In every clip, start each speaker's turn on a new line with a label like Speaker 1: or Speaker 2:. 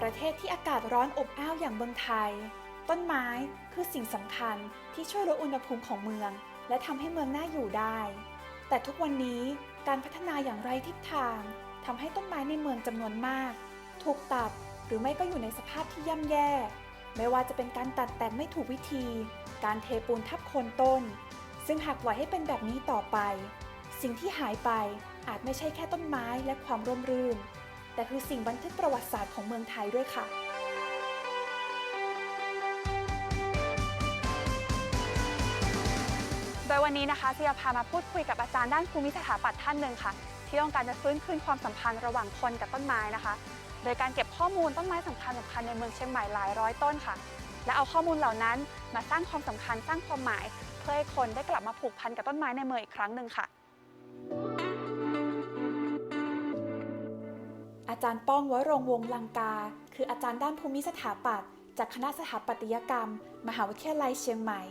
Speaker 1: ประเทศที่อากาศร้อนอบอ้าวอย่างเมืองไทย ต้นไม้คือสิ่งสำคัญที่ช่วยลดอุณหภูมิของเมือง และทำให้เมืองน่าอยู่ได้ แต่ทุกวันนี้การพัฒนาอย่างไรทิศทางทำให้ต้นไม้ในเมืองจำนวนมาก ถูกตัดหรือไม่ก็อยู่ในสภาพที่ย่ำแย่ ไม่ว่าจะเป็นการตัดแต่งไม่ถูกวิธี การเทปูนทับโคนต้น ซึ่งหากปล่อยให้เป็นแบบนี้ต่อไป สิ่งที่หายไปอาจไม่ใช่แค่ต้นไม้และความร่มรื่น แต่คือสิ่งบันทึกประวัติศาสตร์ของเมืองไทยด้วยค่ะ
Speaker 2: โดยวันนี้นะคะเซียพามาพูดคุยกับอาจารย์ด้านภูมิสถาปัตย์ท่านหนึ่งค่ะ ที่ต้องการจะฟื้นคืนความสัมพันธ์ระหว่างคนกับต้นไม้นะคะ โดยการเก็บข้อมูลต้นไม้สำคัญสำคัญในเมืองเชียงใหม่หลายร้อยต้นค่ะ และเอาข้อมูลเหล่านั้นมาสร้างความสำคัญสร้างความหมาย เพื่อให้คนได้กลับมาผูกพันกับต้นไม้ในเมืองอีกครั้งหนึ่งค่ะ
Speaker 1: อาจารย์ป้องวรงวงลังกา คืออาจารย์ด้านภูมิสถาปัตย์จากคณะสถาปัตยกรรม มหาวิทยาลัยเชียงใหม่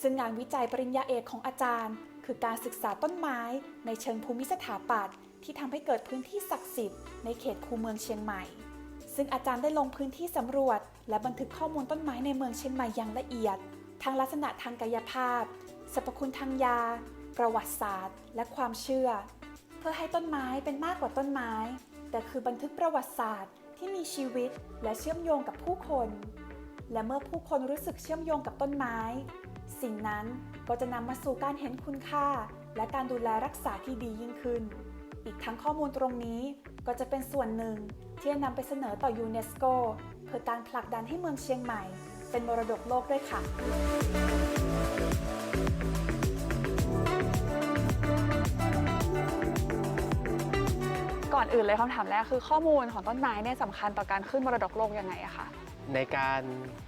Speaker 1: ซึ่งงานวิจัยปริญญาเอกของอาจารย์ คือการศึกษาต้นไม้ ในเชิงภูมิสถาปัตย์ที่ทำให้เกิดพื้นที่ศักดิ์สิทธิ์ในเขตคูเมืองเชียงใหม่ ซึ่งอาจารย์ได้ลงพื้นที่สำรวจ และบันทึกข้อมูลต้นไม้ในเมืองเชียงใหม่อย่างละเอียด ทั้งลักษณะทางกายภาพสรรพคุณทางยา ประวัติศาสตร์ และความเชื่อ เพื่อให้ต้นไม้เป็นมากกว่าต้นไม้ แต่คือบันทึกประวัติศาสตร์ที่มีชีวิตและเชื่อมโยงกับผู้คน และเมื่อผู้คนรู้สึกเชื่อมโยงกับต้นไม้ สิ่งนั้นก็จะนำมาสู่การเห็นคุณค่า และการดูแลรักษาที่ดียิ่งขึ้น อีกทั้งข้อมูลตรงนี้ก็จะเป็นส่วนหนึ่งที่จะนำไปเสนอต่อยูเนสโกเพื่อการผลักดันให้เมืองเชียงใหม่ เป็นมรดกโลกด้วยค่ะ
Speaker 2: ก่อนอื่นเลยคำถามแรกคือข้อมูลของต้นไม้เนี่ยสำคัญต่อการขึ้นมรดกโลกยังไงอะคะ
Speaker 3: ในการ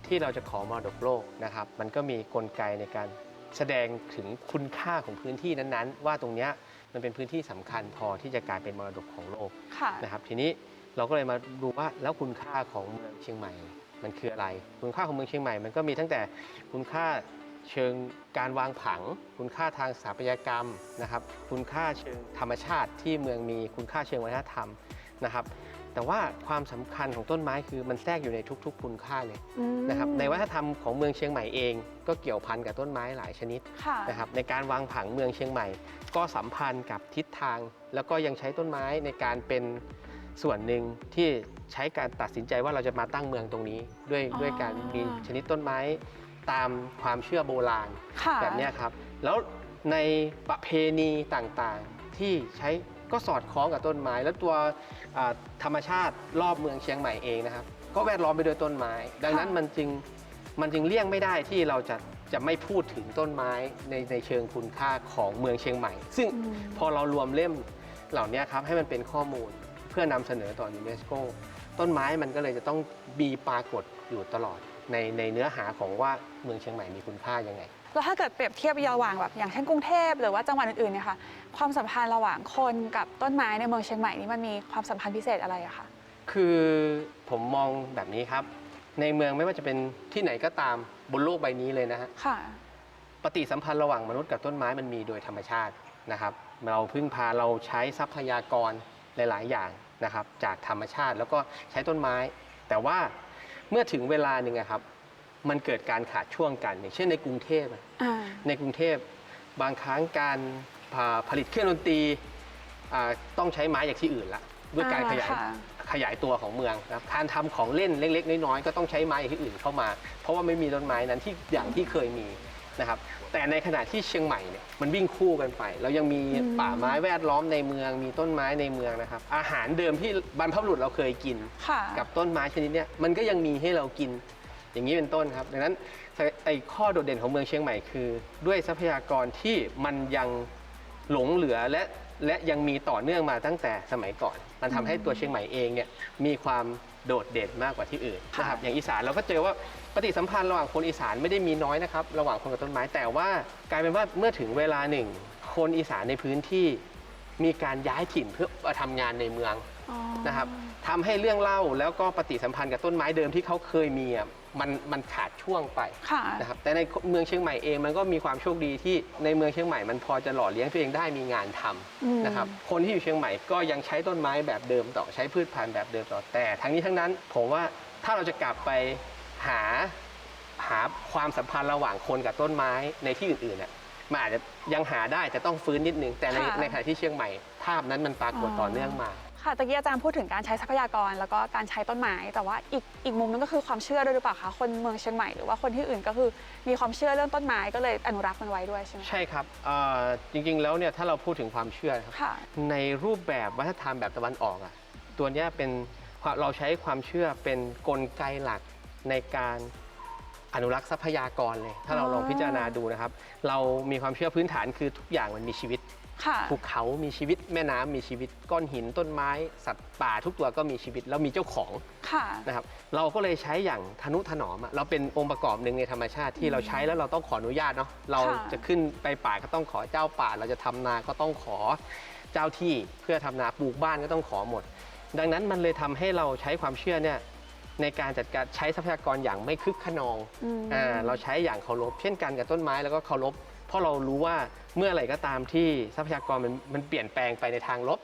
Speaker 3: ที่เราจะขอมรดกโลกนะครับ มันก็มีกลไกในการแสดงถึงคุณค่าของพื้นที่นั้นๆ ว่าตรงเนี้ยมันเป็นพื้นที่สำคัญพอที่จะกลายเป็นมรดกของโลก
Speaker 2: ค่ะ
Speaker 3: นะครับ ทีนี้เราก็เลยมาดูว่าแล้วคุณค่าของเมืองเชียงใหม่ มันคืออะไร คุณค่าของเมืองเชียงใหม่ มันก็มีตั้งแต่คุณค่า เชิงการวางผัง คุณค่าทางสถาปัตยกรรมนะครับ คุณค่าเชิงธรรมชาติที่เมืองมีคุณค่าเชิงวัฒนธรรมนะครับ แต่ว่าความสำคัญของต้นไม้คือมันแทรกอยู่ในทุก ๆ คุณค่าเลย
Speaker 2: อืม
Speaker 3: นะครับในวัฒนธรรมของเมืองเชียงใหม่เอง ก็เกี่ยวพันกับต้นไม้หลายชนิด
Speaker 2: ค่ะ
Speaker 3: นะครับในการวางผังเมืองเชียงใหม่ ก็สัมพันธ์กับทิศทาง แล้วก็ยังใช้ต้นไม้ในการเป็นส่วนหนึ่งที่ใช้การตัดสินใจว่าเราจะมาตั้งเมืองตรงนี้ ด้วย
Speaker 2: อ๋อ
Speaker 3: ด้วยการมีชนิดต้นไม้ ตามความเชื่อโบราณ
Speaker 2: ค่ะ
Speaker 3: แบบเนี้ยครับ แล้วในประเพณีต่างๆที่ใช้ก็สอดคล้องกับต้นไม้ แล้วตัวอ่าธรรมชาติรอบเมืองเชียงใหม่เองนะครับ ก็แวดล้อมไปด้วยต้นไม้ ดังนั้นมันจึงมันจึงเลี่ยงไม่ได้ที่เราจะจะไม่พูดถึงต้นไม้ในในเชิงคุณค่าของเมืองเชียงใหม่ ซึ่ง
Speaker 2: อืม
Speaker 3: พอเรารวมเล่มเหล่านี้ครับให้มันเป็นข้อมูลเพื่อนำเสนอต่อยูเนสโกต้นไม้มันก็เลยจะต้องมีปรากฏอยู่ตลอด ในในเนื้อหาของว่าเมืองเชียงใหม่มีคุณค่ายังไง
Speaker 2: แล้วถ้าเกิดเปรียบเทียบระหว่างแบบอย่างเช่นกรุงเทพหรือว่าจังหวัดอื่นๆเนี่ยค่ะความสัมพันธ์ระหว่างคนกับต้นไม้ในเมืองเชียงใหม่นี่มันมีความสัมพันธ์พิเศษอะไรอะคะ
Speaker 3: คือผมมองแบบนี้ครับ ในเมืองไม่ว่าจะเป็นที่ไหนก็ตามบนโลกใบนี้เลยนะฮะ
Speaker 2: ค่ะ
Speaker 3: ปฏิสัมพันธ์ระหว่างมนุษย์กับต้นไม้มันมีโดยธรรมชาตินะครับ เราพึ่งพาเราใช้ทรัพยากรหลาย ๆ อย่างนะครับ จากธรรมชาติแล้วก็ใช้ต้นไม้ แต่ว่า เมื่อถึงเวลาหนึ่งอะครับ มันเกิดการขาดช่วงกันอย่างเช่นในกรุงเทพอะ
Speaker 2: อ่า
Speaker 3: ในกรุงเทพบางครั้งการผาผลิตเครื่องดนตรีอ่าต้องใช้ไม้จากที่อื่นละด้วยการขยาย
Speaker 2: อ่าค่ะ
Speaker 3: ขยายตัวของเมืองนะครับการทำของเล่นเล็ก ๆ น้อยๆก็ต้องใช้ไม้จากที่อื่นเข้ามา เพราะว่าไม่มีต้นไม้นั้นที่อย่างที่เคยมี นะครับแต่ในขณะที่เชียงใหม่เนี่ยมันวิ่งคู่กันไปเรายังมีป่าไม้แวดล้อมในเมือง มีต้นไม้ในเมืองนะครับ อาหารเดิมที่บรรพบุรุษเราเคยกิน
Speaker 2: ค่ะ
Speaker 3: กับต้นไม้ชนิดเนี้ยมันก็ยังมีให้เรากินอย่างนี้เป็นต้นครับ ดังนั้นไอ้ข้อโดดเด่นของเมืองเชียงใหม่คือ ด้วยทรัพยากรที่มันยังหลงเหลือและและยังมีต่อเนื่องมาตั้งแต่สมัยก่อน มันทำให้ตัวเชียงใหม่เองเนี่ยมีความโดดเด่นมากกว่าที่อื่นนะครับอย่างอีสานเราก็เจอว่า ปฏิสัมพันธ์ระหว่างคนอีสานไม่ได้มีน้อยนะครับระหว่างคนกับต้นไม้ แต่ว่ากลายเป็นว่าเมื่อถึงเวลาหนึ่ง คนอีสานในพื้นที่มีการย้ายถิ่นเพื่อมาทำงานในเมือง
Speaker 2: อ๋อ
Speaker 3: นะครับทำให้เรื่องเล่าแล้วก็ปฏิสัมพันธ์กับต้นไม้เดิมที่เขาเคยมีอะมันมันขาดช่วงไป
Speaker 2: ค่ะ
Speaker 3: นะครับแต่ในเมืองเชียงใหม่เองมันก็มีความโชคดีที่ในเมืองเชียงใหม่มันพอจะหล่อเลี้ยงตัวเองได้มีงานท
Speaker 2: อืมำ
Speaker 3: นะครับคนที่อยู่เชียงใหม่ก็ยังใช้ต้นไม้แบบเดิมต่อใช้พืชพันธุ์แบบเดิมต่อแต่ ทั้งนี้ทั้งนั้นผมว่าถ้าเราจะกลับไป หาหาความสัมพันธ์ระหว่างคนกับต้นไม้ในที่อื่นๆเนี่ยมันอาจจะยังหาได้แต่ต้องฟื้นนิดนึง แต่ใน
Speaker 2: ค่ะ
Speaker 3: ในขณะที่เชียงใหม่ ภาพนั้นมันปรากฏต่อเนื่องมา
Speaker 2: ค่ะตะกี้อาจารย์พูดถึงการใช้ทรัพยากร แล้วก็การใช้ต้นไม้แต่ว่าอีกอีกมุมนึงก็คือความเชื่อด้วยหรือเปล่าคะคนเมืองเชียงใหม่หรือว่าคนที่อื่นก็คือมีความเชื่อเรื่องต้นไม้ก็เลยอนุรักษ์มันไว้ด้วยใช่ไหมคะ
Speaker 3: ใช่ครับเอ่อจริงๆแล้วเนี่ยถ้าเราพูดถึงความเชื่อนะครับ
Speaker 2: ค่ะ
Speaker 3: ในรูปแบบวัฒนธรรมแบบตะวันออกอะตัวเนี้ยเป็นความเราใช้ความเชื่อเป็นกลไกหลัก ในการอนุรักษ์ทรัพยากรเลย ถ้าเรา
Speaker 2: อ๋อ
Speaker 3: ลองพิจารณาดูนะครับ เรามีความเชื่อพื้นฐานคือทุกอย่างมันมีชีวิต
Speaker 2: ค่ะ
Speaker 3: ภูเขามีชีวิตแม่น้ำมีชีวิตก้อนหินต้นไม้ สัตว์ป่าทุกตัวก็มีชีวิตแล้วมีเจ้าของ
Speaker 2: ค่ะ
Speaker 3: นะครับ เราก็เลยใช้อย่างทนุถนอมอะเราเป็นองค์ประกอบหนึ่งในธรรมชาติที่เราใช้แล้วเราต้องขออนุญาตเนาะเรา
Speaker 2: ค่ะ
Speaker 3: จะขึ้นไปป่าก็ต้องขอเจ้าป่า เราจะทำนาก็ต้องขอเจ้าที่เพื่อทำนาปลูกบ้านก็ต้องขอหมด ดังนั้นมันเลยทำให้เราใช้ความเชื่อเนี่ย ในการจัดการใช้ทรัพยากรอย่างไม่คึกขนอง
Speaker 2: อืม
Speaker 3: อ่าเราใช้อย่างเคารพเช่นกันกับต้นไม้แล้วก็เคารพเพราะเรารู้ว่าเมื่อไหร่ก็ตามที่ทรัพยากรมันมันเปลี่ยนแปลงไปในทางลบ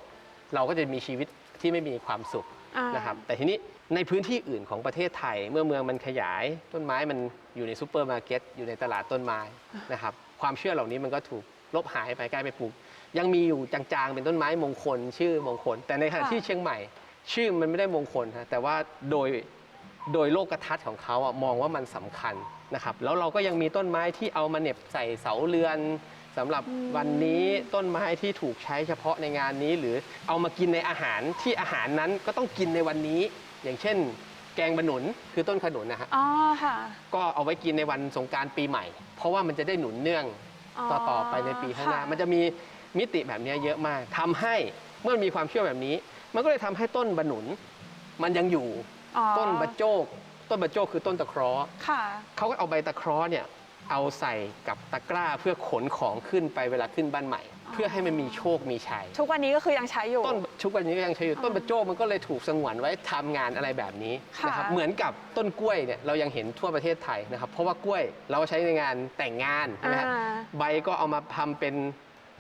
Speaker 3: เราก็จะมีชีวิตที่ไม่มีความสุข
Speaker 2: อ่า
Speaker 3: นะครับแต่ทีนี้ในพื้นที่อื่นของประเทศไทย เมื่อเมืองมันขยายต้นไม้มันอยู่ในซูเปอร์มาร์เก็ตอยู่ในตลาดต้นไม้นะครับความเชื่อเหล่านี้มันก็ถูกลบหายไปกลายไปปลูก ยังมีอยู่จางๆ เป็นต้นไม้มงคล ชื่อมงคล แต่ในขณะ
Speaker 2: ค่ะ
Speaker 3: ที่เชียงใหม่ ชื่อมันไม่ได้มงคลฮะแต่ว่าโดย โดยโลกทัศน์ของเขาอะมองว่ามันสำคัญนะครับ แล้วเราก็ยังมีต้นไม้ที่เอามาเหน็บใส่เสาเรือนสำหรับวันนี้ต้นไม้ที่ถูกใช้เฉพาะในงานนี้ หรือเอามากินในอาหารที่อาหารนั้นก็ต้องกินในวันนี้ อย่างเช่น แกงบะหนุนคือต้นขนุนนะฮะ
Speaker 2: อ๋อค่ะ
Speaker 3: ก็เอาไว้กินในวันสงกรารปีใหม่ เพราะว่ามันจะได้หนุนเนื่อง
Speaker 2: อ๋อ
Speaker 3: ต่อต่อไปในปีข้างหน้า
Speaker 2: ค่ะ
Speaker 3: มันจะมีมิติแบบนี้เยอะมากทำให้เมื่อมีความเชื่อแบบนี้ มันก็เลยทำให้ต้นบะหนุน มันยังอยู่
Speaker 2: อ๋อ
Speaker 3: ต้นบะโจก ต้นบะโจกคือต้นตะเคราะห์
Speaker 2: ค่ะ
Speaker 3: เขาก็เอาใบตะเคราะห์เนี่ยเอาใส่กับตะกร้าเพื่อขนของขึ้นไปเวลาขึ้นบ้านใหม่ เพื่อให้มันมีโชคมีชัย
Speaker 2: ทุกวันนี้ก็คือยังใช้อยู่
Speaker 3: ต้นชุกวันนี้ก็ยังใช้อยู่
Speaker 2: อ๋อ
Speaker 3: ต้นบะโจ้มันก็เลยถูกสงวนไว้ทำงานอะไรแบบนี้
Speaker 2: ค่ะ
Speaker 3: นะครับเหมือนกับต้นกล้วยเนี่ยเรายังเห็นทั่วประเทศไทยนะครับเพราะว่ากล้วยเราใช้ในงานแต่งงานใช่ไหมครับ
Speaker 2: อ่า
Speaker 3: ใบก็เอามาทำเป็น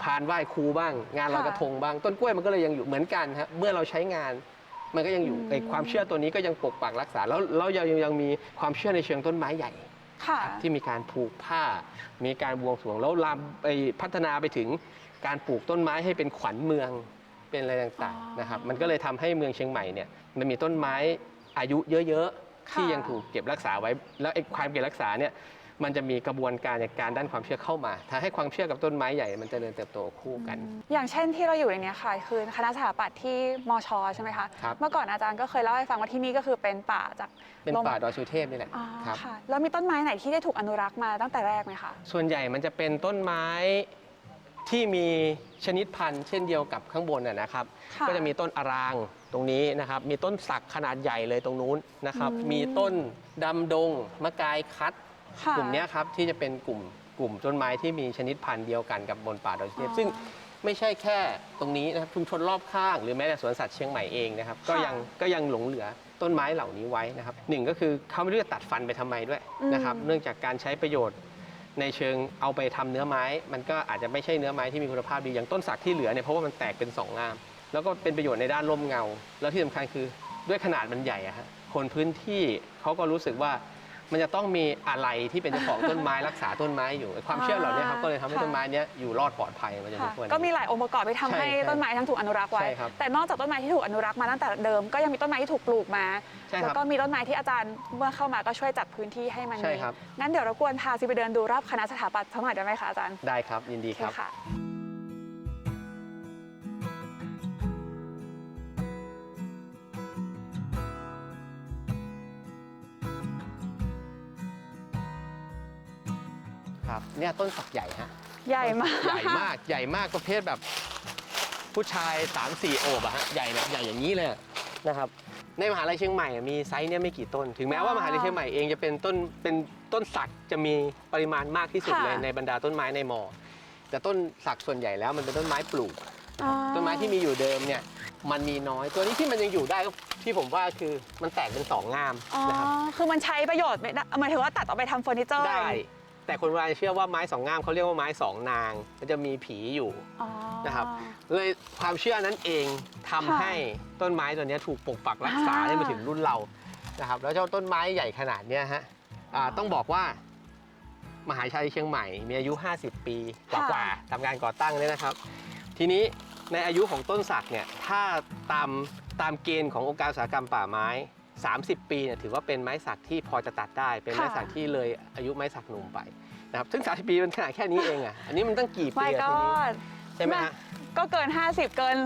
Speaker 3: พานไหว้ครูบ้าง งานลอย
Speaker 2: ค่ะ
Speaker 3: กระทงบ้าง ต้นกล้วยมันก็เลยยังอยู่เหมือนกันฮะเมื่อเราใช้งาน มันก็ยังอยู่
Speaker 2: อืม
Speaker 3: ไอ้ความเชื่อตัวนี้ก็ยังปกปักรักษา แล้วแล้วยังยังมีความเชื่อในเชิงต้นไม้ใหญ่
Speaker 2: ค่ะ
Speaker 3: ที่มีการผูกผ้า มีการบวงสรวงแล้วลามไปพัฒนาไปถึงการปลูกต้นไม้ให้เป็นขวัญเมืองเป็นอะไรต่าง
Speaker 2: อ๋อ
Speaker 3: ๆนะครับ มันก็เลยทำให้เมืองเชียงใหม่เนี่ยมันมีต้นไม้อายุเยอะๆ
Speaker 2: ค่ะ
Speaker 3: ที่ยังถูกเก็บรักษาไว้ แล้วไอ้ความเก็บรักษาเนี่ย มันจะมีกระบวนการในการด้านความเชื่อเข้ามา ถ้าให้ความเชื่อกับต้นไม้ใหญ่มันจเจริญเติบโตคู่กัน
Speaker 2: อย่างเช่นที่เราอยู่ในเนี้ยค่ะ คือคณะสถาปัตย์ที่มชใช่ไหมคะ
Speaker 3: ครับ
Speaker 2: เมื่อก่อนอาจารย์ก็เคยเล่าให้ฟังว่าที่นี่ก็คือเป็นป่าจาก
Speaker 3: เป็น
Speaker 2: ลม
Speaker 3: ป่าดอยสุเทพนี่แหละ
Speaker 2: อ๋อ
Speaker 3: ครับ
Speaker 2: ค่ะแล้วมีต้นไม้ไหนที่ได้ถูกอนุรักษ์มาตั้งแต่แรกไหมคะ
Speaker 3: ส่วนใหญ่มันจะเป็นต้นไม้ที่มีชนิดพันธุ์เช่นเดียวกับข้างบนนะนะครับ
Speaker 2: ค่ะ
Speaker 3: ก็จะมีต้นอารางตรงนี้นะครับ มีต้นสักขนาดใหญ่เลยตรงนู้นนะครับ
Speaker 2: อืม
Speaker 3: มีต้นดำดงมะกายคัด
Speaker 2: ค่ะ
Speaker 3: กลุ่มเนี้ยครับที่จะเป็นกลุ่มกลุ่มต้นไม้ที่มีชนิดพันธุ์เดียวกันกับบนป่าดอยสุเทพ
Speaker 2: อ๋อ
Speaker 3: ซึ่งไม่ใช่แค่ตรงนี้นะครับชุมชนรอบข้างหรือแม้แต่สวนสัตว์เชียงใหม่เองนะครับก็
Speaker 2: ค่ะ
Speaker 3: ยังก็ยังหลงเหลือต้นไม้เหล่านี้ไว้นะครับหนึ่งก็คือเขาไม่รู้จะตัดฟันไปทำไมด้วยนะครับ
Speaker 2: อืม
Speaker 3: เนื่องจากการใช้ประโยชน์ ในเชิงเอาไปทำเนื้อไม้ มันก็อาจจะไม่ใช่เนื้อไม้ที่มีคุณภาพดีอย่างต้นสักที่เหลือเนี่ยเพราะว่ามันแตกเป็นสองงาม แล้วก็เป็นประโยชน์ในด้านร่มเงา แล้วที่สำคัญคือด้วยขนาดมันใหญ่อะฮะคนพื้นที่เขาก็รู้สึกว่า มันจะต้องมีอะไรที่เป็นเจ้าของต้นไม้รักษาต้นไม้อยู่ไอ้ความเชื่อเหล่านี้ครับก็เลยทำให้
Speaker 2: ค่ะ
Speaker 3: ต้นไม้เนี้ยอยู่รอดปลอดภัยมาจนถึ
Speaker 2: ค่ะ
Speaker 3: งทุกวัน
Speaker 2: ก็มี
Speaker 3: นี้
Speaker 2: หลายองค์ประกอบที่ทำ
Speaker 3: ใช่
Speaker 2: ให้
Speaker 3: ใช่
Speaker 2: ต้นไม้ทั้งถูกอนุรักษ์ไว้
Speaker 3: ใช่ครับ
Speaker 2: แต่นอกจากต้นไม้ที่ถูกอนุรักษ์มาตั้งแต่เดิม ก็ยังมีต้นไม้ที่ถูกปลูกมา
Speaker 3: ใช่ครับ
Speaker 2: แล้วก็มีต้นไม้ที่อาจารย์เมื่อเข้ามาก็ช่วยจัดพื้นที่ให้มัน
Speaker 3: ใช่
Speaker 2: มี
Speaker 3: ครับ
Speaker 2: งั้นเดี๋ยวรบกวนพาซิไปเดินดูรอบคณะสถาปัตย์สักหน่อยได้ไหมคะอาจารย์
Speaker 3: ได้ครับยินดี
Speaker 2: โอเค
Speaker 3: ครับ
Speaker 2: ค่ะ
Speaker 3: เนี่ยต้นสักใหญ่ฮะ
Speaker 2: ใหญ่มาก
Speaker 3: ใหญ่มากใหญ่มากประเภทแบบ ผู้ชาย 3 4 โอบอะฮะใหญ่แบบใหญ่อย่างนี้เลยอะนะครับในมหาลัยเชียงใหม่อะมีไซส์เนี่ยไม่กี่ต้น ถึงแม้ว่า
Speaker 2: ว้าว
Speaker 3: มหาลัยเชียงใหม่เองจะเป็นต้นเป็นต้นสักจะมีปริมาณมากที่สุด
Speaker 2: ค่ะ
Speaker 3: เลยในบรรดาต้นไม้ในมอ แต่ต้นสักส่วนใหญ่แล้วมันเป็นต้นไม้ปลูก
Speaker 2: อ๋อ
Speaker 3: ต้นไม้ที่มีอยู่เดิมเนี่ยมันมีน้อยตัวนี้ที่มันยังอยู่ได้ก็ที่ผมว่าคือมันแตกเป็นสองงาม
Speaker 2: อ๋อ
Speaker 3: นะครับ
Speaker 2: คือมันใช้ประโยชน์ไม่ได้หมายถึงว่าตัดออกไปทำเฟอร์นิเจอร์
Speaker 3: ได้ แต่คนโบราณเชื่อว่าไม้สองงามเขาเรียกว่าไม้สองนาง มันจะมีผีอยู่
Speaker 2: อ๋อ
Speaker 3: นะครับ เลยความเชื่อนั้นเองทำ
Speaker 2: ค่ะ
Speaker 3: ให้ต้นไม้ตัวเนี้ยถูกปกปักรักษา
Speaker 2: อ่า
Speaker 3: ได้มาถึงรุ่นเรานะครับ แล้วเจ้าต้นไม้ใหญ่ขนาดเนี้ยฮะอ่าต้องบอกว่ามหาชัยเชียงใหม่มีอายุ 50 ปีกว่าๆทำการก่อตั้งเนี่ยนะครับ ทีนี้ในอายุของต้นสักเนี่ยถ้าตามตามเกณฑ์ขององค์การอุตสาหกรรมป่าไม้ 30 ปีเนี่ยถือว่าเป็นไม้สักที่พอจะตัดได้ เป็นไม้สักที่เลยอายุไม้สักหนุ่มไปนะครับซึ่ง30ปีมันขนาดแค่นี้เองอะอันนี้มันตั้งกี่ปี
Speaker 2: ไม่
Speaker 3: อะ
Speaker 2: ก็
Speaker 3: ทีนี้ใช่ไหมฮะ
Speaker 2: ก็เกิน 50 เกิน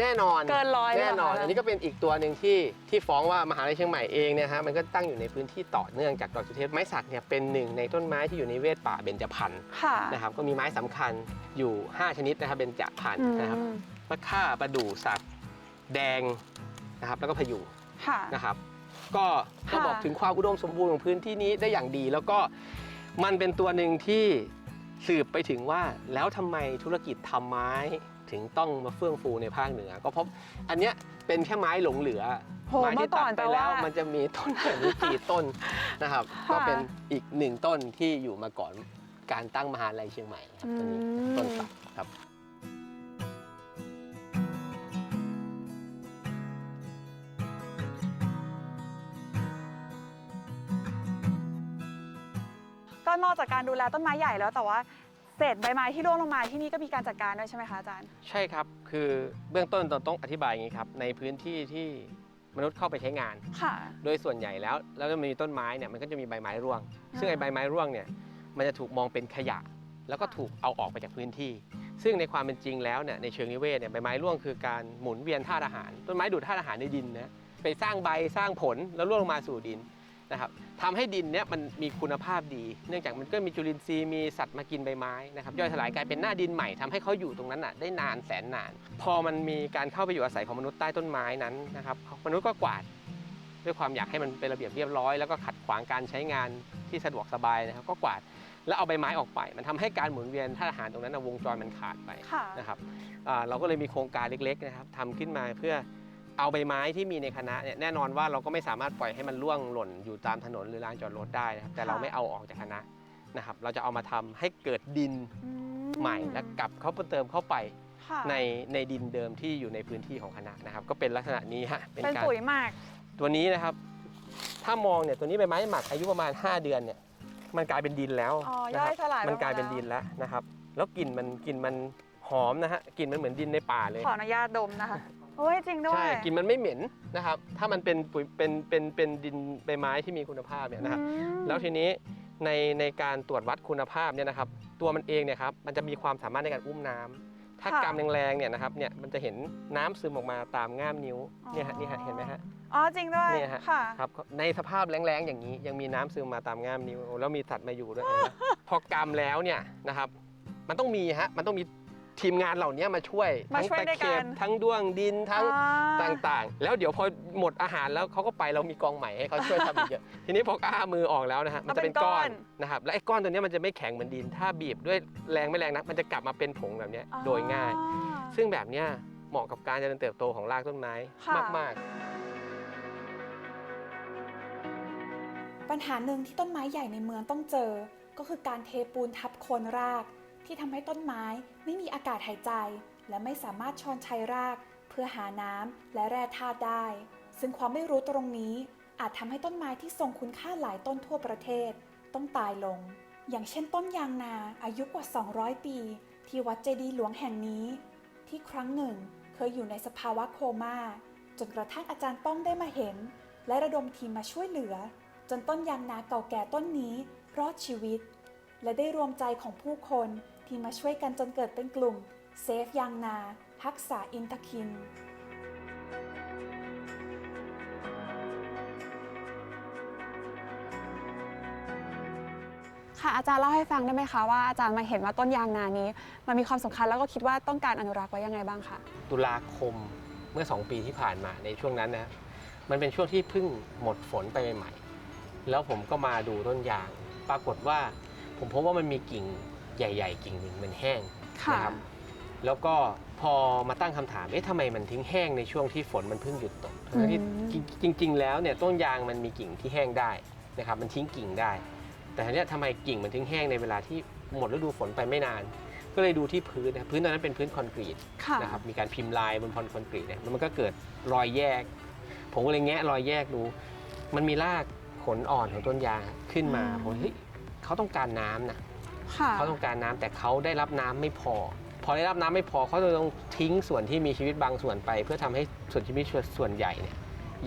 Speaker 3: แน่นอน
Speaker 2: เกินร้อย
Speaker 3: แน่นอน
Speaker 2: เลยเหรอคะ
Speaker 3: อันนี้ก็เป็นอีกตัวหนึ่งที่ที่ฟ้องว่ามหาลัยเชียงใหม่เองเนี่ยฮะมันก็ตั้งอยู่ในพื้นที่ต่อเนื่องจากดอยสุเทพไม้สักเนี่ยเป็นหนึ่งในต้นไม้ที่อยู่ในเวทป่าเบญจพรรณ
Speaker 2: ค่ะ
Speaker 3: นะครับก็มีไม้สำคัญอยู่ 5 ชนิดนะครับเบญจพรรณ
Speaker 2: อืม
Speaker 3: นะครับ มะค่าประดู่สัก แดงนะครับแล้วก็พยูง
Speaker 2: ค่ะ
Speaker 3: นะครับ ก็ก็
Speaker 2: ค่ะ
Speaker 3: บอกถึงความอุดมสมบูรณ์ของพื้นที่นี้ได้อย่างดี แล้วก็มันเป็นตัวหนึ่งที่สืบไปถึงว่าแล้วทำไมธุรกิจทำไม้ถึงต้องมาเฟื่องฟูในภาคเหนือ ก็เพราะอันเนี้ยเป็นแค่ไม้หลงเหลือ
Speaker 2: โห
Speaker 3: ไม้
Speaker 2: เมื่
Speaker 3: ที่
Speaker 2: อก่
Speaker 3: ตั
Speaker 2: อ
Speaker 3: ด
Speaker 2: น
Speaker 3: ไป
Speaker 2: แปล
Speaker 3: แล้ว
Speaker 2: ว่า
Speaker 3: มันจะมีต้นแบบนี้กี่ต้นนะครับ
Speaker 2: ค่ะ
Speaker 3: ก็เป็นอีกหนึ่งต้นที่อยู่มาก่อนการตั้งมหาลัยเชียงใหม่ครับตัวนี้
Speaker 2: อืม
Speaker 3: ต้นสักครับ
Speaker 2: ก็นอกจากการดูแลต้นไม้ใหญ่แล้วแต่ว่าเศษใบไม้ที่ร่วงลงมาที่นี่ก็มีการจัดการด้วยใช่ไหมคะอาจารย์
Speaker 3: ใช่ครับ คือเบื้องต้นต้องต้องอธิบายอย่างนี้ครับ ในพื้นที่ที่มนุษย์เข้าไปใช้งาน
Speaker 2: ค่ะ
Speaker 3: โดยส่วนใหญ่แล้วแล้วจะมีต้นไม้เนี่ยมันก็จะมีใบไม้ร่วง
Speaker 2: อ่า
Speaker 3: ซึ่งไอ้ใบไม้ร่วงเนี่ยมันจะถูกมองเป็นขยะ แล้วก็ถูกเอาออกไปจากพื้นที่ ซึ่งในความเป็นจริงแล้วเนี่ยในเชิงนิเวศเนี่ยใบไม้ร่วงคือการหมุนเวียนธาตุอาหาร ต้นไม้ดูดธาตุอาหารในดินนะไปสร้างใบสร้างผลแล้วร่วงลงมาสู่ดิน นะครับทำให้ดินเนี่ยมันมีคุณภาพดี เนื่องจากมันก็มีจุลินทรีย์มีสัตว์มากินใบไม้นะครับย่อยสลายกลายเป็นหน้าดินใหม่ทำให้เขาอยู่ตรงนั้นน่ะได้นานแสนนาน พอมันมีการเข้าไปอยู่อาศัยของมนุษย์ใต้ต้นไม้นั้นนะครับมนุษย์ก็กวาดด้วยความอยากให้มันเป็นระเบียบเรียบร้อย แล้วก็ขัดขวางการใช้งานที่สะดวกสบายนะครับก็กวาดแล้วเอาใบไม้ออกไป มันทำให้การหมุนเวียนธาตุอาหารตรงนั้นนะวงจรมันขาดไป
Speaker 2: ค่ะ
Speaker 3: นะครับอ่าเราก็เลยมีโครงการเล็กๆนะครับทำขึ้นมาเพื่อ เอาใบไม้ที่มีในคณะเนี่ยแน่นอนว่าเราก็ไม่สามารถปล่อยให้มันร่วงหล่นอยู่ตามถนนหรือลานจอดรถได้นะครับแต่เรา
Speaker 2: ค่ะ
Speaker 3: ไม่เอาออกจากคณะนะครับ เราจะเอามาทำให้เกิดดิน
Speaker 2: อื
Speaker 3: ใหม่และกลับเข้าไปเติมเข้าไป
Speaker 2: ค่ะ
Speaker 3: ในในดินเดิมที่อยู่ในพื้นที่ของคณะนะครับ ก็เป็นลักษณะนี้ฮะ
Speaker 2: เป็น
Speaker 3: การ
Speaker 2: ปุ๋ยหมาก
Speaker 3: ตัวนี้นะครับ ถ้ามองเนี่ยตัวนี้ใบไม้หมักอายุประมาณ 5 เดือนเนี่ยมันกลายเป็นดินแล้ว
Speaker 2: อ๋อ
Speaker 3: นะ
Speaker 2: ย่
Speaker 3: ค
Speaker 2: อ
Speaker 3: รั
Speaker 2: ยสลาย
Speaker 3: มันกลายเป็น
Speaker 2: งม
Speaker 3: ดินแล้วนะครับ แล้วกลิ่นมันกลิ่นมันหอมนะฮะกลิ่นมันเหมือนดินในป่าเลย
Speaker 2: ขออนุญาตดมนะคะ โอ้ยจริงด้วย
Speaker 3: ใช่กลิ่นมันไม่เหม็นนะครับ ถ้ามันเป็นปุ๋ยเป็นเป็นเป็นดินใบไม้ที่มีคุณภาพเนี่ยนะครับ
Speaker 2: อืม
Speaker 3: แล้วทีนี้ในในการตรวจวัดคุณภาพเนี่ยนะครับ ตัวมันเองเนี่ยครับมันจะมีความสามารถในการอุ้มน้ำถ้ากำแรงๆเนี่ยนะครับเนี่ยมันจะเห็นน้ำซึมออกมาตามง่ามนิ้วเนี่ยฮะนี่ฮะเห็นไหมฮะ
Speaker 2: อ๋อจริงด้วย
Speaker 3: เนี่ยฮะ
Speaker 2: ค่ะ
Speaker 3: ครับในสภาพแล้งๆอย่างนี้ยังมีน้ำซึมมาตามง่ามนิ้วแล้วมีสัตว์มาอยู่ด้วยเห็นไหมพอกำแล้วเนี่ยนะครับ มันต้องมีฮะมันต้องมี ทีมงานเหล่านี้มาช่วย
Speaker 2: มา
Speaker 3: ทั้ง
Speaker 2: ช่วย
Speaker 3: ตะ
Speaker 2: ใน
Speaker 3: เข็
Speaker 2: กา
Speaker 3: บ
Speaker 2: ร
Speaker 3: ทั้งด้วงดินทั้ง
Speaker 2: อ่า
Speaker 3: ต่างๆ แล้วเดี๋ยวพอหมดอาหารแล้วเขาก็ไปเรามีกองใหม่ให้เขาช่วยทำอีกเยอะทีนี้พออ้ามือออกแล้วนะฮะมันจะเป็นก้อนนะครับและไอ้ก้อนตัวเนี้ยมันจะไม่แข็งเหมือนดิน ถ้าบีบด้วยแรงไม่แรงนักมันจะกลับมาเป็นผงแบบเนี้ย
Speaker 2: อ่
Speaker 3: โดยง่าย ซึ่งแบบเนี้ยเหมาะกับการเจริญเติบโตของรากต้นไม้
Speaker 2: ค่ะ
Speaker 3: มากๆ
Speaker 1: ปัญหาหนึ่งที่ต้นไม้ใหญ่ในเมืองต้องเจอ ก็คือการเทปูนทับโคนราก ที่ทำให้ต้นไม้ไม่มีอากาศหายใจ และไม่สามารถชอนชัยราก เพื่อหาน้ำและแร่ธาตุได้ ซึ่งความไม่รู้ตรงนี้อาจทำให้ต้นไม้ที่ทรงคุณค่าหลายต้นทั่วประเทศ ต้องตายลง อย่างเช่นต้นยางนาอายุกว่า 200 ปี ที่วัดเจดีหลวงแห่งนี้ ที่ครั้งหนึ่งเคยอยู่ในสภาวะโคม่าจนกระทั่งอาจารย์ป้องได้มาเห็น และระดมทีมมาช่วยเหลือ จนต้นยางนาเก่าแก่ต้นนี้รอดชีวิต และได้รวมใจของผู้คน ที่มาช่วยกันจนเกิดเป็นกลุ่มเซฟยางนารักษาอินทคิน
Speaker 2: ค่ะอาจารย์เล่าให้ฟังได้ไหมคะว่าอาจารย์มาเห็นว่าต้นยางนานี้ มันมีความสำคัญแล้วก็คิดว่าต้องการอนุรักษ์ไว้ยังไงบ้างคะ
Speaker 3: ตุลาคมเมื่อ 2 ปีที่ผ่านมาในช่วงนั้นนะมันเป็นช่วงที่เพิ่งหมดฝนไปใหม่ๆแล้วผมก็มาดูต้นยาง ปรากฏว่าผมพบว่ามันมีกิ่ง ใหญ่ ๆ กิ่งหนึ่งมันแห้ง
Speaker 2: ค่ะ
Speaker 3: นะครับแล้วก็พอมาตั้งคำถามเอ๊ะทำไมมันทิ้งแห้งในช่วงที่ฝนมันเพิ่งหยุดตกทั้งที่
Speaker 2: อืม
Speaker 3: จริง ๆ แล้วเนี่ยต้นยางมันมีกิ่งที่แห้งได้นะครับมันทิ้งกิ่งได้ แต่ทีเนี้ยทำไมกิ่งมันทิ้งแห้งในเวลาที่หมดฤดูฝนไปไม่นาน ก็เลยดูที่พื้นนะพื้นตอนนั้นเป็นพื้นคอนกรีต
Speaker 2: ค่ะ
Speaker 3: นะครับมีการพิมพ์ลายบนคอนกรีตเนี่ยแล้วมันก็เกิดรอยแยก ผมก็เลยแงะรอยแยกดู มันมีรากขนอ่อนของต้นยางขึ้นมา
Speaker 2: อืม
Speaker 3: ผมเฮ้ยเขาต้องการน้ำนะ
Speaker 2: ค่ะ
Speaker 3: เขาต้องการน้ำแต่เขาได้รับน้ำไม่พอ พอได้รับน้ำไม่พอเขาจะต้องทิ้งส่วนที่มีชีวิตบางส่วนไป เพื่อทำให้ส่วนที่มีชีวิตส่วนใหญ่เนี่ย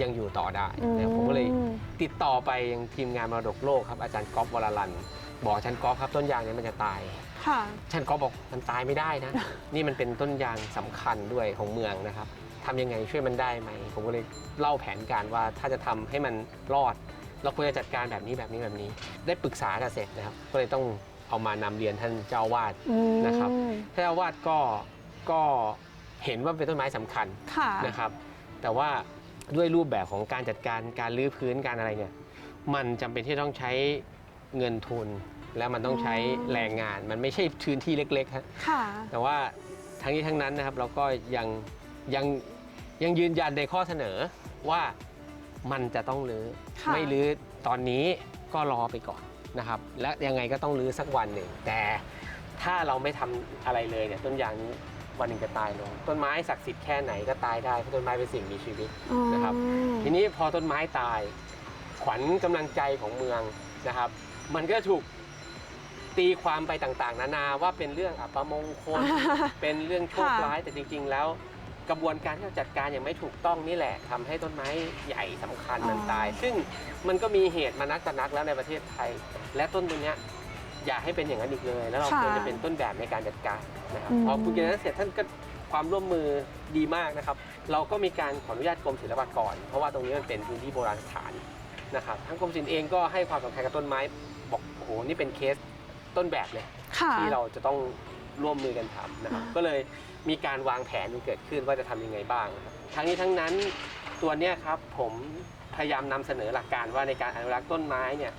Speaker 3: ยังอยู่ต่อได้นะครับผมก็เลย
Speaker 2: อืม
Speaker 3: ติดต่อไปยังทีมงานมรดกโลกครับอาจารย์ก๊อฟวรลันบอกอาจารย์ก๊อฟครับต้นยางเนี่ยมันจะตาย
Speaker 2: ค่ะ
Speaker 3: อาจารย์ก๊อฟบอกมันตายไม่ได้นะ นี่มันเป็นต้นยางสำคัญด้วยของเมืองนะครับทำยังไงช่วยมันได้ไหม ผมก็เลยเล่าแผนการว่าถ้าจะทำให้มันรอด เราควรจะจัดการแบบนี้แบบนี้แบบนี้ ได้ปรึกษากันเสร็จนะครับ ก็เลยต้อง เอามานำเรียนท่านเจ้าอาวาด
Speaker 2: อืม
Speaker 3: นะครับท่านเจ้าอาวาดก็ก็เห็นว่าเป็นต้นไม้สำคัญ
Speaker 2: ค่ะ
Speaker 3: นะครับ แต่ว่าด้วยรูปแบบของการจัดการการรื้อพื้นการอะไรเนี่ยมันจำเป็นที่ต้องใช้เงินทุน และมันต้องใช้แรงงาน มันไม่ใช่พื้นที่เล็กๆฮะ
Speaker 2: ค่ะ
Speaker 3: แต่ว่าทั้งนี้ทั้งนั้นนะครับเราก็ยังยังยังยืนยันในข้อเสนอว่ามันจะต้องรื้อ
Speaker 2: ค่ะ
Speaker 3: ไม่รื้อตอนนี้ก็รอไปก่อน นะครับ และยังไงก็ต้องรื้อสักวันหนึ่ง แต่ถ้าเราไม่ทำอะไรเลยเนี่ยต้นยางนี้วันหนึ่งจะตายลง ต้นไม้ศักดิ์สิทธิ์แค่ไหนก็ตายได้เพราะต้นไม้เป็นสิ่งมีชีวิตนะครับ
Speaker 2: อืม
Speaker 3: ทีนี้พอต้นไม้ตาย ขวัญกำลังใจของเมืองนะครับ มันก็ถูกตีความไปต่างๆ นานาว่าเป็นเรื่องอัปมงคลเป็นเรื่องโชค
Speaker 2: ค่ะ
Speaker 3: ร้ายแต่จริง ๆ แล้ว กระบวนการที่เราจัดการอย่างไม่ถูกต้องนี่แหละทำให้ต้นไม้ใหญ่สำคัญมันตาย ซึ่งมันก็มีเหตุมานักต่อนักแล้วในประเทศไทย และต้นตัวเนี้ยอย่าให้เป็นอย่างนั้นอีกเลย แล้วเรา
Speaker 2: ค่ะ
Speaker 3: ควรจะเป็นต้นแบบในการจัดการนะครับ
Speaker 2: อืม
Speaker 3: พอคุยกันนั้นเสร็จท่านก็ความร่วมมือดีมากนะครับ เราก็มีการขออนุญาตกรมศิลปากร เพราะว่าตรงนี้มันเป็นพื้นที่โบราณสถานนะครับทั้งกรมศิลป์เองก็ให้ความสำคัญกับต้นไม้บอกโอ้โหนี่เป็นเคสต้นแบบเลย
Speaker 2: ค่ะ
Speaker 3: ที่เราจะต้อง ร่วมมือกันทำนะครับ
Speaker 2: อ่า
Speaker 3: ก็เลยมีการวางแผนกันเกิดขึ้นว่าจะทำยังไงบ้างนะครับทั้งนี้ทั้งนั้นตัวเนี้ยครับผมพยายามนำเสนอหลักการว่าในการอนุรักษ์ต้นไม้เนี่ย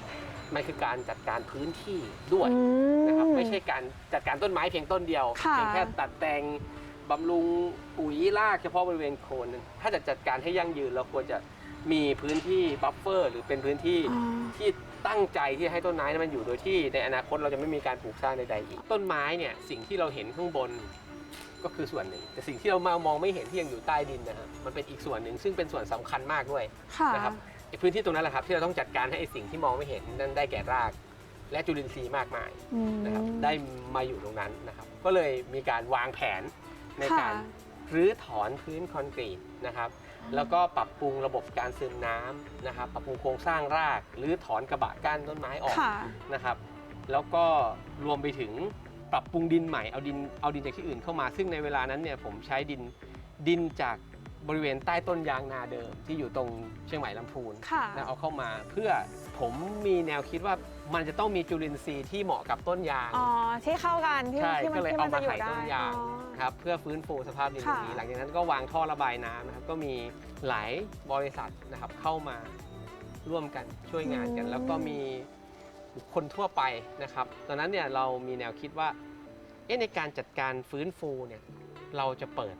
Speaker 3: มันคือการจัดการพื้นที่ด้วย
Speaker 2: อื
Speaker 3: นะครับไม่ใช่การจัดการต้นไม้เพียงต้นเดียว
Speaker 2: ค่ะ
Speaker 3: เพียงแค่ตัดแต่งบำรุงปุ๋ยรากเฉพาะบริเวณโคนถ้าจะจัดการให้ยั่งยืนเราควรจะ มีพื้นที่บัฟเฟอร์หรือเป็นพื้นที่
Speaker 2: อ๋อ
Speaker 3: ที่ตั้งใจที่ให้ต้นไม้นั้นมันอยู่โดยที่ในอนาคตเราจะไม่มีการปลูกสร้างใดๆอีก ต้นไม้เนี่ยสิ่งที่เราเห็นข้างบนก็คือส่วนหนึ่ง แต่สิ่งที่เรามามองไม่เห็นที่ยังอยู่ใต้ดินนะครับมันเป็นอีกส่วนหนึ่งซึ่งเป็นส่วนสำคัญมากด้วย
Speaker 2: ค่ะ
Speaker 3: นะครับไอ้พื้นที่ตรงนั้นแหละครับที่เราต้องจัดการให้ไอ้สิ่งที่มองไม่เห็นนั้นได้แก่ราก และจุลินทรีย์มากมาย
Speaker 2: อืม
Speaker 3: นะครับได้มาอยู่ตรงนั้นนะครับก็เลยมีการวางแผนใน
Speaker 2: ค่ะ
Speaker 3: การรื้อถอนพื้นคอนกรีตนะครับ แล้วก็ปรับปรุงระบบการซึมน้ำนะครับ ปรับปรุงโครงสร้างราก หรือถอนกระบะก้านต้นไม้ออก
Speaker 2: ค่ะ
Speaker 3: นะครับ แล้วก็รวมไปถึงปรับปรุงดินใหม่เอาดินเอาดินจากที่อื่นเข้ามา ซึ่งในเวลานั้นเนี่ยผมใช้ดินดินจาก บริเวณใต้ต้นยางนาเดิมที่อยู่ตรงเชียงใหม่ลำพูน
Speaker 2: ค่ะ
Speaker 3: นะเอาเข้ามาเพื่อผมมีแนวคิดว่ามันจะต้องมีจุลินทรีย์ที่เหมาะกับต้นยาง
Speaker 2: อ๋อที่เข้ากันที่
Speaker 3: ใช่
Speaker 2: ที่มัน
Speaker 3: ก็เลย
Speaker 2: ที่
Speaker 3: เอา
Speaker 2: มัน
Speaker 3: มา
Speaker 2: จะอยู่
Speaker 3: ใส่
Speaker 2: ได้
Speaker 3: ต้นยาง
Speaker 2: อ๋อ
Speaker 3: ครับเพื่อฟื้นฟูสภาพดินตรงนี้
Speaker 2: ค่ะ
Speaker 3: หลังจากนั้นก็วางท่อระบายน้ำนะครับก็มีหลายบริษัทนะครับเข้ามาร่วมกันช่วยงานกัน แล้วก็มีบุคคนทั่วไปนะครับ ตอนนั้นเนี่ยเรามีแนวคิดว่าเอ๊ะในการจัดการฟื้นฟูเนี่ยเราจะเปิด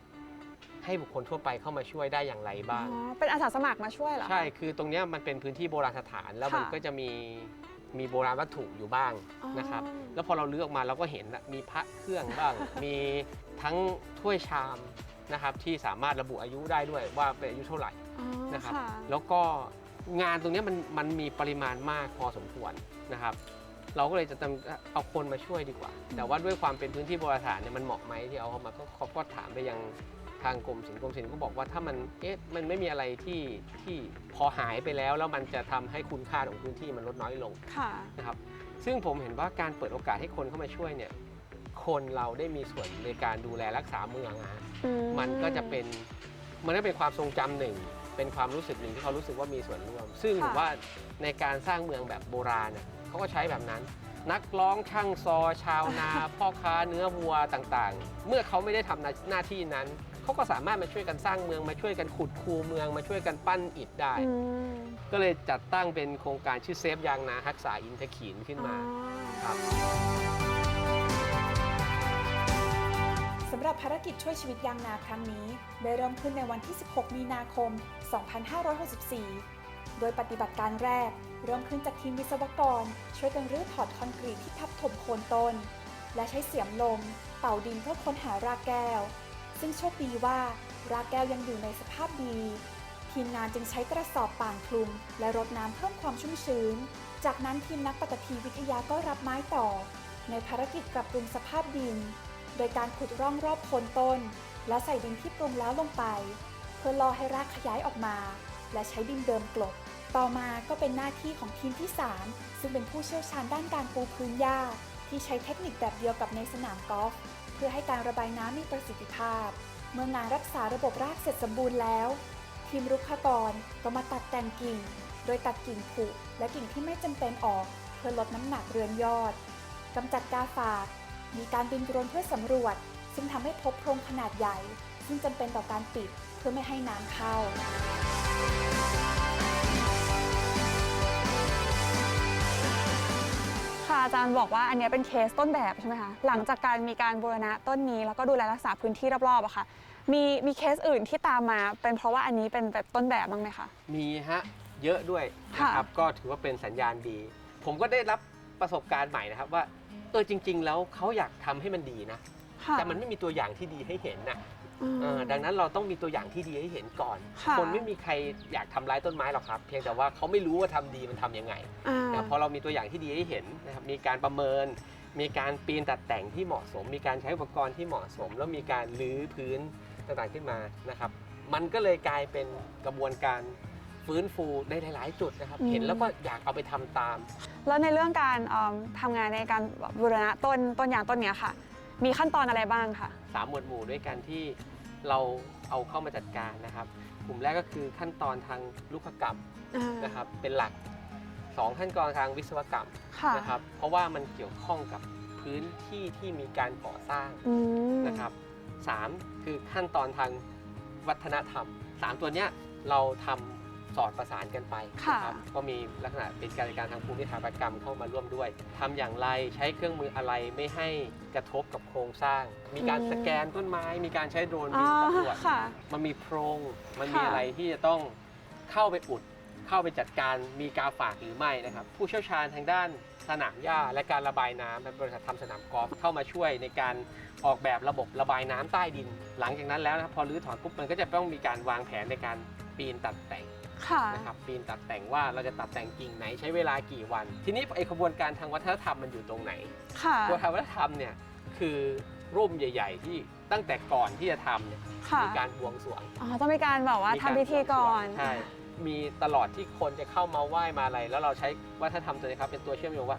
Speaker 3: ให้บุคคลทั่วไปเข้ามาช่วยได้อย่างไร
Speaker 2: อ๋อ
Speaker 3: บ้าง
Speaker 2: เป็นอาสาสมัครมาช่วยเหรอคะ
Speaker 3: ใช่ คือตรงเนี้ยมันเป็นพื้นที่โบราณสถาน แล้วมัน
Speaker 2: ค่ะ
Speaker 3: ก็จะมีมีโบราณวัตถุอยู่บ้าง
Speaker 2: อ๋อ
Speaker 3: นะครับแล้วพอเราเลือกมาเราก็เห็นละมีพระเครื่องบ้าง มีทั้งถ้วยชามนะครับที่สามารถระบุอายุได้ด้วยว่าเป็นอายุเท่าไหร่
Speaker 2: อ๋อ
Speaker 3: นะครับ
Speaker 2: ค่ะ
Speaker 3: แล้วก็งานตรงเนี้ยมันมันมีปริมาณมากพอสมควรนะครับ เราก็เลยจะต้องเอาคนมาช่วยดีกว่า แต่ว่าด้วยความเป็นพื้นที่โบราณสถานเนี่ยมันเหมาะไหมที่เอาเข้ามาก็เขาก็ถามไปยังทางกรมศิลป์กรมศิลป์ก็บอกว่าถ้ามันเอ๊ะมันไม่มีอะไรที่ที่พอหายไปแล้ว แล้วมันจะทำให้คุณค่าของพื้นที่มันลดน้อยลง
Speaker 2: ค่ะ
Speaker 3: นะครับซึ่งผมเห็นว่าการเปิดโอกาสให้คนเข้ามาช่วยเนี่ยคนเราได้มีส่วนในการดูแลรักษาเมืองอะฮะ
Speaker 2: อื
Speaker 3: มันก็จะเป็นมันก็เป็นความทรงจำหนึ่ง เป็นความรู้สึกหนึ่งที่เขารู้สึกว่ามีส่วนร่วม ซึ่งผมว่าในการสร้างเมืองแบบโบราณน่ะเขาก็ใช้แบบนั้น นักร้องช่างซอ ชาวนา พ่อค้าเนื้อวัวต่างๆ เมื่อเขาไม่ได้ทำหน้าที่นั้น เขาก็สามารถมาช่วยกันสร้างเมืองมาช่วยกันขุดคูเมืองมาช่วยกันปั้นอิฐได้
Speaker 2: อืม
Speaker 3: ก็เลยจัดตั้งเป็นโครงการชื่อเซฟยางนาฮักษาอินทขีนขึ้นมา
Speaker 2: อ๋อ
Speaker 3: ครับ
Speaker 2: ส
Speaker 1: สำหรับภารกิจช่วยชีวิตยางนาครั้งนี้ ได้เริ่มขึ้นในวันที่ 16 มีนาคม 2564 โดยปฏิบัติการแรก เริ่มขึ้นจากทีมวิศวกร ช่วยกันรื้อถอดคอนกรีตที่ทับถมโคนต้น และใช้เสียมลม เป่าดินเพื่อค้นหารากแก้ว ซึ่งโชคดีว่ารากแก้วยังอยู่ในสภาพดี ทีมงานจึงใช้กระสอบป่านคลุม และรดน้ำเพิ่มความชุ่มชื้น จากนั้นทีมนักปฐพีวิทยาก็รับไม้ต่อ ในภารกิจปรับปรุงสภาพดิน โดยการขุดร่องรอบโคนต้น และใส่ดินที่ปรุงแล้วลงไป เพื่อรอให้รากขยายออกมา และใช้ดินเดิมกลบ ต่อมาก็เป็นหน้าที่ของทีมที่ 3 ซึ่งเป็นผู้เชี่ยวชาญด้านการปูพื้นหญ้าที่ใช้เทคนิคแบบเดียวกับในสนามกอล์ฟ เพื่อให้การระบายน้ำมีประสิทธิภาพ เมื่องานรักษาระบบรากเสร็จสมบูรณ์แล้ว ทีมรุกขกรก็มาตัดแต่งกิ่ง โดยตัดกิ่งผุและกิ่งที่ไม่จำเป็นออก เพื่อลดน้ำหนักเรือนยอดกำจัดกาฝาก มีการบินโดรนเพื่อสำรวจ ซึ่งทำให้พบโพรงขนาดใหญ่ ซึ่งจำเป็นต่อการปิดเพื่อไม่ให้น้ำเข้า
Speaker 2: ค่ะอาจารย์บอกว่าอันเนี้ยเป็นเคสต้นแบบใช่ไหมคะหลังจากการมีการบูรณะต้นนี้ แล้วก็ดูแลรักษาพื้นที่รอบๆอะค่ะ มีมีเคสอื่นที่ตามมา เป็นเพราะว่าอันนี้เป็นแบบต้นแบบบ้างไหมคะ
Speaker 3: มีฮะเยอะด้วย
Speaker 2: ค่ะ
Speaker 3: นะครับก็ถือว่าเป็นสัญญาณดี ผมก็ได้รับประสบการณ์ใหม่นะครับว่าเออจริง ๆ แล้วเขาอยากทำให้มันดีนะ
Speaker 2: ค่ะ
Speaker 3: แต่มันไม่มีตัวอย่างที่ดีให้เห็นนะ
Speaker 2: อืม
Speaker 3: เออดังนั้นเราต้องมีตัวอย่างที่ดีให้เห็นก่อน
Speaker 2: ค่ะ
Speaker 3: คนไม่มีใครอยากทำร้ายต้นไม้หรอกครับ เพียงแต่ว่าเขาไม่รู้ว่าทำดีมันทำยังไง
Speaker 2: อ่า
Speaker 3: นะพอเรามีตัวอย่างที่ดีให้เห็นนะครับมีการประเมิน มีการปีนตัดแต่งที่เหมาะสม มีการใช้อุปกรณ์ที่เหมาะสม แล้วมีการรื้อพื้นต่างๆขึ้นมานะครับ มันก็เลยกลายเป็นกระบวนการฟื้นฟูในหลายๆ จุดนะครับ
Speaker 2: อืม
Speaker 3: เห็นแล้วก็อยากเอาไปทำตาม
Speaker 2: แล้วในเรื่องการเอิ่มทำงานในการบูรณะต้นต้นยางต้นเนี้ยค่ะ มีขั้นตอนอะไรบ้างคะ
Speaker 3: สามหมวดหมู่ด้วยกันที่เราเอาเข้ามาจัดการนะครับกลุ่มแรกก็คือขั้นตอนทางลูกกรรม
Speaker 2: อ่า
Speaker 3: นะครับเป็นหลักสองขั้นตอนทางวิศวกรรม
Speaker 2: ค่ะ
Speaker 3: นะครับเพราะว่ามันเกี่ยวข้องกับพื้นที่ที่มีการก่อสร้าง
Speaker 2: อืม
Speaker 3: นะครับสามคือขั้นตอนทางวัฒนธรรมสามตัวเนี้ยเราทำ สอดประสานกันไป
Speaker 2: ค่ะ
Speaker 3: นะครับ ก็มีลักษณะเป็นการจัดการทางภูมิสถาปัตยกรรมเข้ามาร่วมด้วยทำอย่างไรใช้เครื่องมืออะไรไม่ให้กระทบกับโครงสร้าง มีการสแกนต้นไม้ มีการใช้โดรน
Speaker 2: อ๋
Speaker 3: บิ
Speaker 2: อน
Speaker 3: สำรวจ
Speaker 2: ค่ะ
Speaker 3: มันมีโพรงมันมี
Speaker 2: ค่ะ
Speaker 3: อะไรที่จะต้องเข้าไปอุด เข้าไปจัดการมีกาฝากหรือไม่นะครับ ผู้เชี่ยวชาญทางด้านสนามหญ้าและการระบายน้ำและบริษัททำสนามกอล์ฟเข้ามาช่วยในการออกแบบระบบระบายน้ำใต้ดิน หลังจากนั้นแล้วนะครับพอรื้อถอนปุ๊บมันก็จะต้องมีการวางแผนในการปีนตัดแต่ง
Speaker 2: ค่ะ
Speaker 3: นะครับปีนตัดแต่งว่าเราจะตัดแต่งกิ่งไหนใช้เวลากี่วัน ทีนี้ไอ้ขบวนการทางวัฒนธรรมมันอยู่ตรงไหน
Speaker 2: ค่ะ
Speaker 3: กระบวนการวัฒนธรรมเนี่ยคือร่มใหญ่ ๆ ที่ตั้งแต่ก่อนที่จะทำเนี่ย
Speaker 2: ค่ะ
Speaker 3: มีการบวงสรวง
Speaker 2: อ๋อต้องมีการแบบว่า
Speaker 3: มี
Speaker 2: ทำ
Speaker 3: การ
Speaker 2: พิธีก่อน
Speaker 3: ใช่มีตลอดที่คนจะเข้ามาไหว้มาอะไร แล้วเราใช้วัฒนธรรมตัวนี้ครับเป็นตัวเชื่อมโยงว่า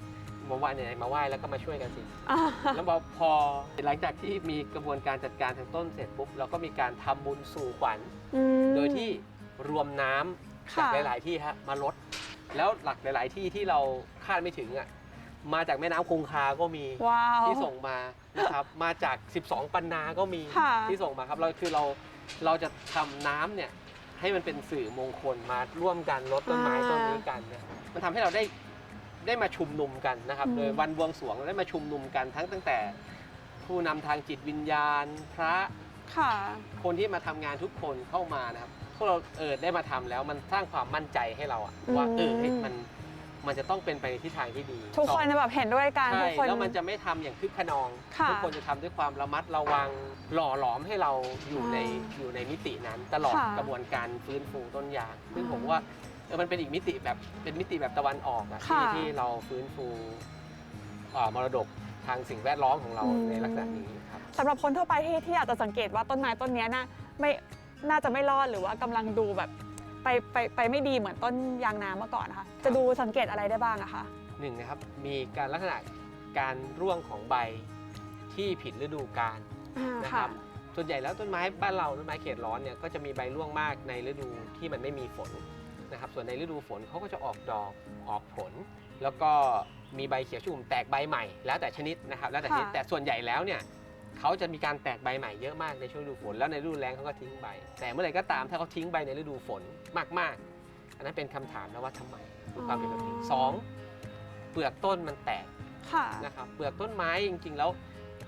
Speaker 3: มาไหว้ไหนๆมาไหว้แล้วก็มาช่วยกันสิ
Speaker 2: อ่า
Speaker 3: แล้วพอพอหลังจากที่มีกระบวนการจัดการทางต้นเสร็จปุ๊บเราก็มีการทำบุญสู่ขวัญ
Speaker 2: อืม
Speaker 3: โดยที่รวมน้ำ จาก
Speaker 2: ค่ะ
Speaker 3: หลาย ๆ ที่ฮะมาลด แล้วหลักหลาย ๆ ที่ที่เราคาดไม่ถึงอะมาจากแม่น้ำคงคาก็มี
Speaker 2: ว้าว
Speaker 3: ที่ส่งมานะครับ มาจาก 12 ปันนาก็มี
Speaker 2: ค่ะ
Speaker 3: ที่ส่งมาครับเราคือเราเราจะทำน้ำเนี่ยให้มันเป็นสื่อมงคลมาร่วมกันลดต้นไม้
Speaker 2: อ่า
Speaker 3: ต้นนี้กันเนี่ยมันทำให้เราได้ได้มาชุมนุมกันนะครับ
Speaker 2: อืม
Speaker 3: โดยวันบวงสรวงเราได้มาชุมนุมกันทั้งตั้งแต่ ผู้นำทางจิตวิญญาณ พระ
Speaker 2: ค่ะ
Speaker 3: คนที่มาทำงานทุกคนเข้ามานะครับ พวกเราเออได้มาทำแล้วมันสร้างความมั่นใจให้เราอะว่า
Speaker 2: อืม
Speaker 3: เออเฮ้ยมันมันจะต้องเป็นไปในทิศทางที่ดี
Speaker 2: ทุกคน
Speaker 3: สอง
Speaker 2: แบบเห็นด้วยกัน
Speaker 3: ใช่
Speaker 2: ทุกคน
Speaker 3: แล้วมันจะไม่ทำอย่างคึกขนอง
Speaker 2: ค่ะ
Speaker 3: ทุกคนจะทำด้วยความระมัดระวังหล่อหลอมให้เราอยู่ใน
Speaker 2: อ่า
Speaker 3: อยู่ในมิตินั้นตลอด
Speaker 2: ค่ะ
Speaker 3: กระบวนการฟื้นฟูต้นยางซึ่ง
Speaker 2: อ่า
Speaker 3: ผมว่าเออมันเป็นอีกมิติแบบเป็นมิติแบบตะวันออกอะ
Speaker 2: ค่ะ
Speaker 3: ที่ที่เราฟื้นฟูอ่ามรดกทางสิ่งแวดล้อมของเรา
Speaker 2: อืม
Speaker 3: ในลักษณะนี้ครับ
Speaker 2: สำหรับคนทั่วไปที่ที่อาจจะสังเกตว่าต้นไม้ต้นเนี้ยน่าไม่ น่าจะไม่รอดหรือว่ากำลังดูแบบไปไปไปไม่ดีเหมือนต้นยางนาเมื่อก่อนนะคะ จะดูสังเกตอะไรได้บ้างอะคะ
Speaker 3: หนึ่งนะครับมีการลักษณะการร่วงของใบที่ผิดฤดูกาล
Speaker 2: อ่า
Speaker 3: นะค
Speaker 2: ค่ะ
Speaker 3: รับส่วนใหญ่แล้วต้นไม้บ้านเราต้นไม้เขตร้อนเนี่ยก็จะมีใบร่วงมากในฤดูที่มันไม่มีฝนนะครับ ส่วนในฤดูฝนเขาก็จะออกดอกออกผล แล้วก็มีใบเขียวชุ่มแตกใบใหม่ แล้วแต่ชนิดนะครับแล้วแต่ชนิด
Speaker 2: ค่ะ
Speaker 3: แต่ส่วนใหญ่แล้วเนี่ย เขาจะมีการแตกใบใหม่เยอะมากในช่วงฤดูฝน แล้วในฤดูแล้งเขาก็ทิ้งใบ แต่เมื่อไหร่ก็ตามถ้าเขาทิ้งใบในฤดูฝนมากๆ อันนั้นเป็นคำถามนะว่าทำไมความเป็นแบบนี้สองเปลือกต้นมันแตก
Speaker 2: ค่ะ
Speaker 3: นะครับเปลือกต้นไม้จริง ๆ แล้ว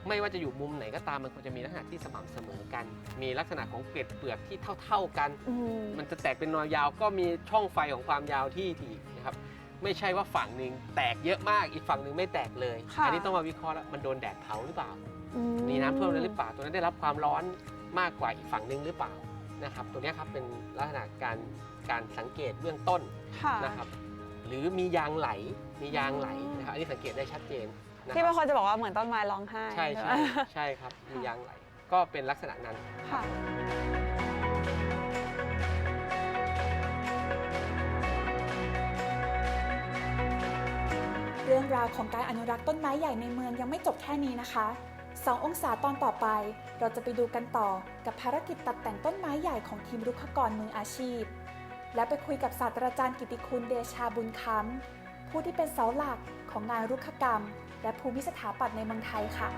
Speaker 3: ไม่ว่าจะอยู่มุมไหนก็ตามมันควรจะมีลักษณะที่สม่ำเสมอกัน มีลักษณะของเกล็ดเปลือกที่เท่า ๆกัน
Speaker 2: อืม
Speaker 3: มันจะแตกเป็นนอยยาวก็มีช่องไฟของความยาวที่ถี่นะครับไม่ใช่ว่าฝั่งหนึ่งแตกเยอะมากอีกฝั่งหนึ่งไม่แตกเลย
Speaker 2: ค่ะ
Speaker 3: อันี้ต้องมาวิเคราะห์แล้วมันโดนแดดเผาหรือเปล่า
Speaker 2: อื
Speaker 3: มีน้ำท่วมแล้วหรือเปล่า ตัวนั้นได้รับความร้อนมากกว่าอีกฝั่งหนึ่งหรือเปล่านะครับ ตัวเนี้ยครับเป็นลักษณะการการสังเกตเบื้องต้น
Speaker 2: ค่ะ
Speaker 3: นะครับ หรือมียางไหล มียางไหลนะครับ อันนี้สังเกตได้ชัดเจนนะ
Speaker 2: ที่
Speaker 3: ค
Speaker 2: บา
Speaker 3: รั
Speaker 2: งคนจะบอกว่าเหมือนต้นไม้ร้องไห้
Speaker 3: ใช่
Speaker 2: ไห
Speaker 3: ใช่
Speaker 2: ม
Speaker 3: ใช่ครับ มียางไหล ก็เป็นลักษณะนั้น
Speaker 2: ค่ะ
Speaker 1: เรื่องราวของการอนุรักษ์ต้นไม้ใหญ่ในเมืองยังไม่จบแค่นี้นะคะ สององศาตอนต่อไป เราจะไปดูกันต่อกับภารกิจตัดแต่งต้นไม้ใหญ่ของทีมรุกขกรมืออาชีพ และไปคุยกับศาสตราจารย์กิติคุณเดชาบุญคำผู้ที่เป็นเสาหลักของงานรุกขกรรม และภูมิสถาปัตย์ในเมืองไทยค่ะ